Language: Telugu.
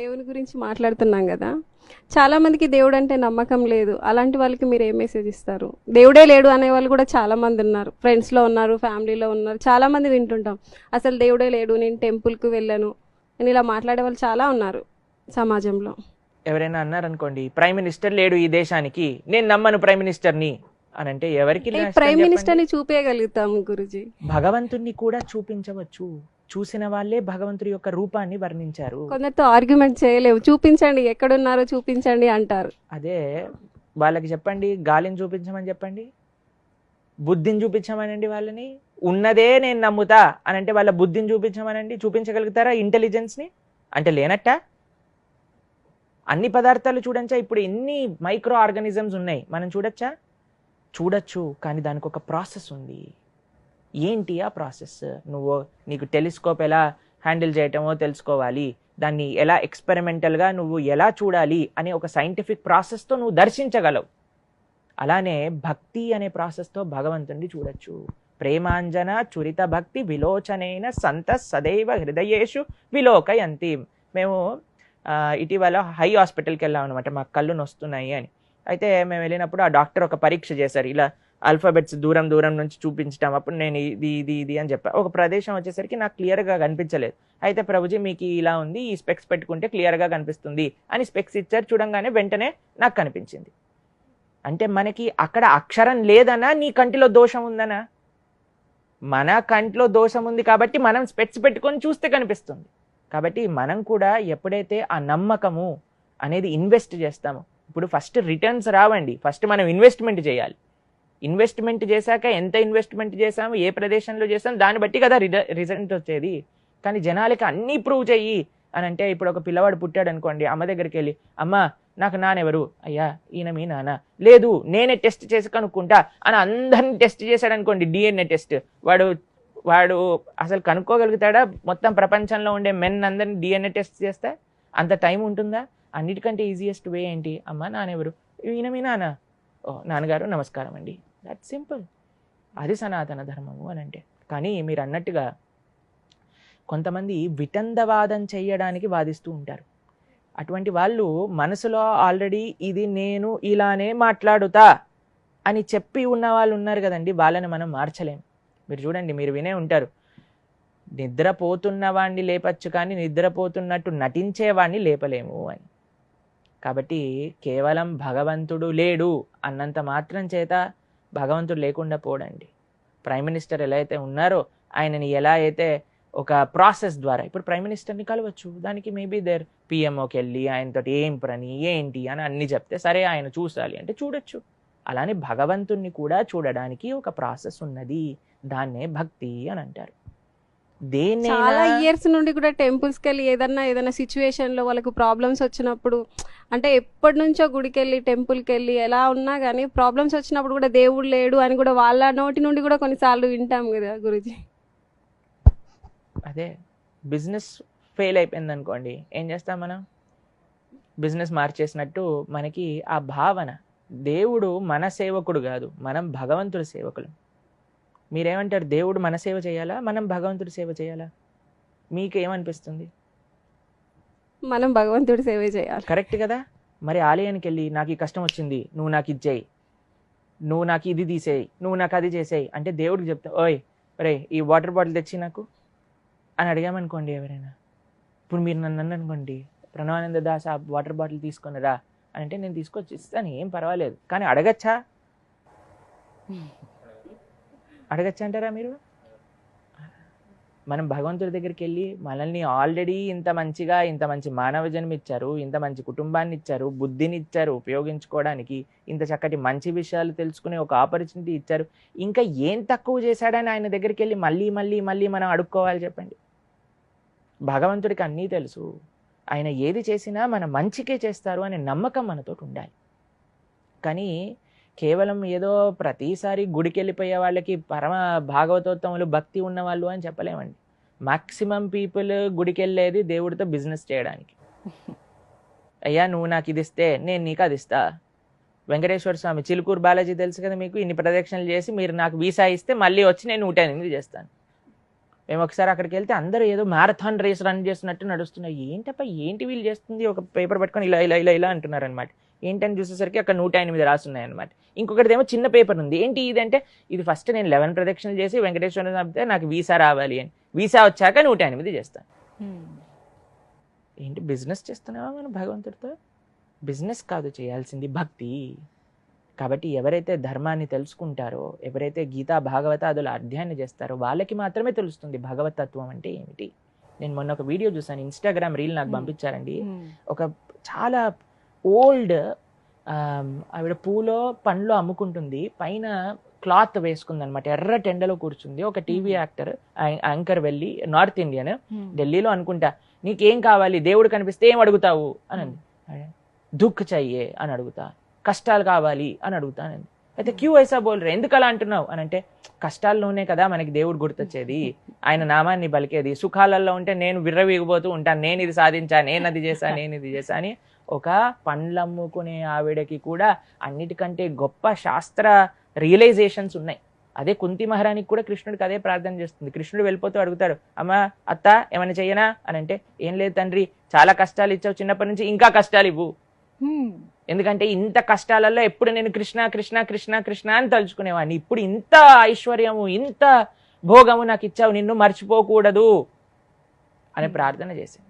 దేవుని గురించి మాట్లాడుతున్నాం కదా. చాలా మందికి దేవుడు అంటే నమ్మకం లేదు. అలాంటి వాళ్ళకి మీరు ఏ మెసేజ్ ఇస్తారు? దేవుడే లేడు అనే వాళ్ళు కూడా చాలా మంది ఉన్నారు. ఫ్రెండ్స్లో ఉన్నారు ఫ్యామిలీలో ఉన్నారు. చాలా మంది వింటుంటాం. అసలు దేవుడే లేడు నేను టెంపుల్కు వెళ్ళను అని ఇలా మాట్లాడే వాళ్ళు చాలా ఉన్నారు సమాజంలో. ఎవరైనా అన్నారనుకోండి ప్రైమ్ మినిస్టర్ లేడు ఈ దేశానికి నేను నమ్మను ప్రైమ్ మినిస్టర్ని అని అంటే ఎవరికి ప్రైమ్? మినిస్టర్ని చూపేయగలుగుతాం గురుజీ. భగవంతుణ్ణి కూడా చూపించవచ్చు. చూసిన వాళ్ళే భగవంతుడి యొక్క రూపాన్ని వర్ణించారు. కొందరితో ఆర్గ్యుమెంట్ చేయలేవు. చూపించండి ఎక్కడున్నారో చూపించండి అంటారు. అదే వాళ్ళకి చెప్పండి గాలిని చూపించమని చెప్పండి బుద్ధిని చూపించమనండి వాళ్ళని ఉన్నదే నేను నమ్ముతా అని అంటే వాళ్ళ బుద్ధిని చూపించమనండి చూపించగలుగుతారా ఇంటెలిజెన్స్ని అంటే లేనట్ట? అన్ని పదార్థాలు చూడంచా ఇప్పుడు ఎన్ని మైక్రో ఆర్గానిజమ్స్ ఉన్నాయి? మనం చూడొచ్చా? చూడొచ్చు కానీ దానికి ఒక ప్రాసెస్ ఉంది. ఏంటి ఆ ప్రాసెస్? నువ్వు నీకు టెలిస్కోప్ ఎలా హ్యాండిల్ చేయటమో తెలుసుకోవాలి. దాన్ని ఎలా ఎక్స్పెరిమెంటల్గా నువ్వు ఎలా చూడాలి అనే ఒక సైంటిఫిక్ ప్రాసెస్తో నువ్వు దర్శించగలవు. అలానే భక్తి అనే ప్రాసెస్తో భగవంతుడిని చూడొచ్చు. ప్రేమాంజన చురిత భక్తి విలోచనైన సంత సదైవ హృదయేషు విలోకయంతి. మేము ఇటీవల హై హాస్పిటల్కి వెళ్ళాం అనమాట మాకు కళ్ళు నొస్తున్నాయి అని. అయితే మేము వెళ్ళినప్పుడు ఆ డాక్టర్ ఒక పరీక్ష చేశారు. ఇలా అల్ఫాబెట్స్ దూరం దూరం నుంచి చూపించడం అప్పుడు నేను ఇది ఇది ఇది అని చెప్పా. ఒక ప్రదేశం వచ్చేసరికి నాకు క్లియర్గా కనిపించలేదు. అయితే ప్రభుజీ మీకు ఇలా ఉంది ఈ స్పెక్స్ పెట్టుకుంటే క్లియర్గా కనిపిస్తుంది అని స్పెక్స్ ఇచ్చారు. చూడంగానే వెంటనే నాకు కనిపించింది. అంటే మనకి అక్కడ అక్షరం లేదనా నీ కంటిలో దోషం ఉందనా? మన కంటిలో దోషం ఉంది కాబట్టి మనం స్పెట్స్ పెట్టుకొని చూస్తే కనిపిస్తుంది. కాబట్టి మనం కూడా ఎప్పుడైతే ఆ నమ్మకము అనేది ఇన్వెస్ట్ చేస్తామో ఇప్పుడు ఫస్ట్ రిటర్న్స్ రావండి. ఫస్ట్ మనం ఇన్వెస్ట్మెంట్ చేయాలి. ఇన్వెస్ట్మెంట్ చేశాక ఎంత ఇన్వెస్ట్మెంట్ చేసాము ఏ ప్రదేశంలో చేసాం దాన్ని బట్టి కదా రిజల్ట్ వచ్చేది. కానీ జనాలకి అన్నీ ప్రూవ్ చెయ్యి అని అంటే ఇప్పుడు ఒక పిల్లవాడు పుట్టాడు అనుకోండి అమ్మ దగ్గరికి వెళ్ళి అమ్మ నాకు నానెవరు అయ్యా ఈయన మీ నాన్న. లేదు నేనే టెస్ట్ చేసి కనుక్కుంటా అని అందరిని టెస్ట్ చేశాడు అనుకోండి డిఎన్ఏ టెస్ట్. వాడు వాడు అసలు కనుక్కోగలుగుతాడా? మొత్తం ప్రపంచంలో ఉండే మెన్ అందరిని డిఎన్ఏ టెస్ట్ చేస్తే అంత టైం ఉంటుందా? అన్నిటికంటే ఈజియెస్ట్ వే ఏంటి? అమ్మ నానెవరు ఈయన మీ నాన్న. ఓ నాన్నగారు నమస్కారం అండి. దట్ సింపుల్ అది సనాతన ధర్మము అని అంటే. కానీ మీరు అన్నట్టుగా కొంతమంది వితందవాదం చేయడానికి వాదిస్తూ ఉంటారు. అటువంటి వాళ్ళు మనసులో ఆల్రెడీ ఇది నేను ఇలానే మాట్లాడుతా అని చెప్పి ఉన్న వాళ్ళు ఉన్నారు కదండి వాళ్ళని మనం మార్చలేం. మీరు చూడండి మీరు వినే ఉంటారు. నిద్రపోతున్న వాడిని లేపచ్చు కానీ నిద్రపోతున్నట్టు నటించేవాడిని లేపలేము అని. కాబట్టి కేవలం భగవంతుడు లేడు అన్నంత మాత్రం చేత భగవంతుడు లేకుండా పోడండి. ప్రైమ్ మినిస్టర్ ఎలా అయితే ఉన్నారో ఆయనని ఎలా అయితే ఒక ప్రాసెస్ ద్వారా ఇప్పుడు ప్రైమ్ మినిస్టర్ని కలవచ్చు. దానికి మేబీ దేర్ పిఎంఓకి వెళ్ళి ఆయనతో ఏం పని ఏంటి అని అన్ని చెప్తే సరే ఆయన చూసాలి అంటే చూడొచ్చు. అలానే భగవంతుణ్ణి కూడా చూడడానికి ఒక ప్రాసెస్ ఉన్నది. దాన్నే భక్తి అని అంటారు. చాలా ఇయర్స్ నుండి కూడా టెంపుల్స్కి వెళ్ళి ఏదన్నా ఏదైనా సిచ్యువేషన్లో వాళ్ళకు ప్రాబ్లమ్స్ వచ్చినప్పుడు అంటే ఎప్పటి నుంచో గుడికి వెళ్ళి టెంపుల్కి వెళ్ళి ఎలా ఉన్నా కానీ ప్రాబ్లమ్స్ వచ్చినప్పుడు కూడా దేవుడు లేడు అని కూడా వాళ్ళ నోటి నుండి కూడా కొన్నిసార్లు వింటాం కదా గురుజీ. అదే బిజినెస్ ఫెయిల్ అయిపోయింది అనుకోండి ఏం చేస్తాం మనం? బిజినెస్ మార్చేసినట్టు మనకి ఆ భావన దేవుడు మన సేవకుడు కాదు మనం భగవంతుడి సేవకులు. మీరేమంటారు? దేవుడు మన సేవ చేయాలా? మనం భగవంతుడి సేవ చేయాలా? మీకు ఏమనిపిస్తుంది మనం భగవంతుడి సేవ చేయాలి. కరెక్ట్ కదా? మరి ఆలయానికి వెళ్ళి నాకు ఈ కష్టం వచ్చింది నువ్వు నాకు ఇది చేయి నువ్వు నాకు ఇది తీసేయి నువ్వు నాకు అది చేసేయి అంటే దేవుడికి చెప్తా ఓయ్ రే ఈ వాటర్ బాటిల్ తెచ్చి నాకు? అని అడిగామనుకోండి ఎవరైనా. ఇప్పుడు మీరు నన్ను అన్న అనుకోండి ప్రణవానంద దాస్ ఆ వాటర్ బాటిల్ తీసుకొనిరా? అని అంటే నేను తీసుకొచ్చి ఇస్తాను ఏం పర్వాలేదు. కానీ అడగచ్చా? అడగచ్చు అంటారా మీరు? మనం భగవంతుడి దగ్గరికి వెళ్ళి మనల్ని ఆల్రెడీ ఇంత మంచిగా ఇంత మంచి మానవ జన్మ ఇచ్చారు ఇంత మంచి కుటుంబాన్ని ఇచ్చారు బుద్ధిని ఇచ్చారు ఉపయోగించుకోవడానికి ఇంత చక్కటి మంచి విషయాలు తెలుసుకునే ఒక ఆపర్చునిటీ ఇచ్చారు. ఇంకా ఏం తక్కువ చేశాడని ఆయన దగ్గరికి వెళ్ళి మళ్ళీ మళ్ళీ మళ్ళీ మనం అడుక్కోవాలి చెప్పండి. భగవంతుడికి అన్నీ తెలుసు. ఆయన ఏది చేసినా మన మంచికే చేస్తారు అనే నమ్మకం మనతో ఉండాలి. కానీ కేవలం ఏదో ప్రతిసారి గుడికి వెళ్ళిపోయే వాళ్ళకి పరమ భాగవతోత్తములు భక్తి ఉన్నవాళ్ళు అని చెప్పలేమండి. మాక్సిమం పీపుల్ గుడికి వెళ్ళేది దేవుడితో బిజినెస్ చేయడానికి. అయ్యా నువ్వు నాకు ఇది ఇస్తే నేను నీకు అది ఇస్తా. వెంకటేశ్వర స్వామి చిలుకూరు బాలాజీ తెలుసు కదా మీకు? ఇన్ని ప్రదక్షిణలు చేసి మీరు నాకు వీసా ఇస్తే మళ్ళీ వచ్చి నేను నూట ఎనిమిది చేస్తాను. మేము ఒకసారి అక్కడికి వెళ్తే అందరూ ఏదో మ్యారథాన్ రేస్ రన్ చేస్తున్నట్టు నడుస్తున్నాయి. ఏంటప్ప ఏంటి వీళ్ళు చేస్తుంది? ఒక పేపర్ పట్టుకొని ఇలా ఇలా ఇలా ఇలా అంటున్నారు అనమాట ఏంటని చూసేసరికి అక్కడ నూట ఎనిమిది రాస్తున్నాయి అనమాట ఇంకొకటిదేమో చిన్న పేపర్ ఉంది. ఏంటి ఇది అంటే ఇది ఫస్ట్ నేను లెవెన్ ప్రదక్షిణలు చేసి వెంకటేశ్వర చంపితే నాకు వీసా రావాలి అని. వీసా వచ్చాక నూట ఎనిమిది చేస్తాను ఏంటి బిజినెస్ చేస్తున్నావా మనం భగవంతుడితో? బిజినెస్ కాదు చేయాల్సింది భక్తి. కాబట్టి ఎవరైతే ధర్మాన్ని తెలుసుకుంటారో ఎవరైతే గీతా భాగవతాదుల అధ్యయనం చేస్తారో వాళ్ళకి మాత్రమే తెలుస్తుంది భగవతత్వం అంటే ఏమిటి. నేను మొన్న ఒక వీడియో చూసాను ఇన్స్టాగ్రామ్ రీల్ నాకు. పంపించారండి. ఒక చాలా ఓల్డ్ ఆవిడ పూలో పండ్లు అమ్ముకుంటుంది. పైన క్లాత్ వేసుకుంది అనమాట ఎర్ర టెండలో కూర్చుంది. ఒక టీవీ. యాక్టర్ యాంకర్ వెళ్ళి నార్త్ ఇండియన్ ఢిల్లీలో అనుకుంటా నీకేం కావాలి? దేవుడు కనిపిస్తే ఏం అడుగుతావు? అని అంది. దుఃఖ్ చెయ్యే అని అడుగుతా కష్టాలు కావాలి అని అడుగుతానండి అయితే క్యూ ఐసా బోల్రే ఎందుకు అలా అంటున్నావు? అని అంటే కష్టాల్లోనే కదా మనకి దేవుడు గుర్తొచ్చేది. ఆయన నామాన్ని పలికేది సుఖాలలో ఉంటే నేను విర్రవీగిపోతూ ఉంటాను. నేను ఇది సాధించా నేను అది చేశా నేను ఇది చేశా అని ఒక పండ్లమ్ముకునే ఆవిడకి కూడా అన్నిటికంటే గొప్ప శాస్త్ర రియలైజేషన్స్ ఉన్నాయి. అదే కుంతి మహారానికి కూడా కృష్ణుడికి అదే ప్రార్థన చేస్తుంది. కృష్ణుడు వెళ్ళిపోతూ అడుగుతాడు అమ్మా అత్త ఏమైనా చెయ్యనా? అని అంటే ఏం లేదు తండ్రి చాలా కష్టాలు ఇచ్చావు చిన్నప్పటి నుంచి ఇంకా కష్టాలు ఇవ్వు. ఎందుకంటే ఇంత కష్టాలలో ఎప్పుడు నేను కృష్ణ కృష్ణ కృష్ణ కృష్ణ అని తలుచుకునేవాడిని. ఇప్పుడు ఇంత ఐశ్వర్యము ఇంత భోగము నాకు ఇచ్చావు నిన్ను మర్చిపోకూడదు అని ప్రార్థన చేశాను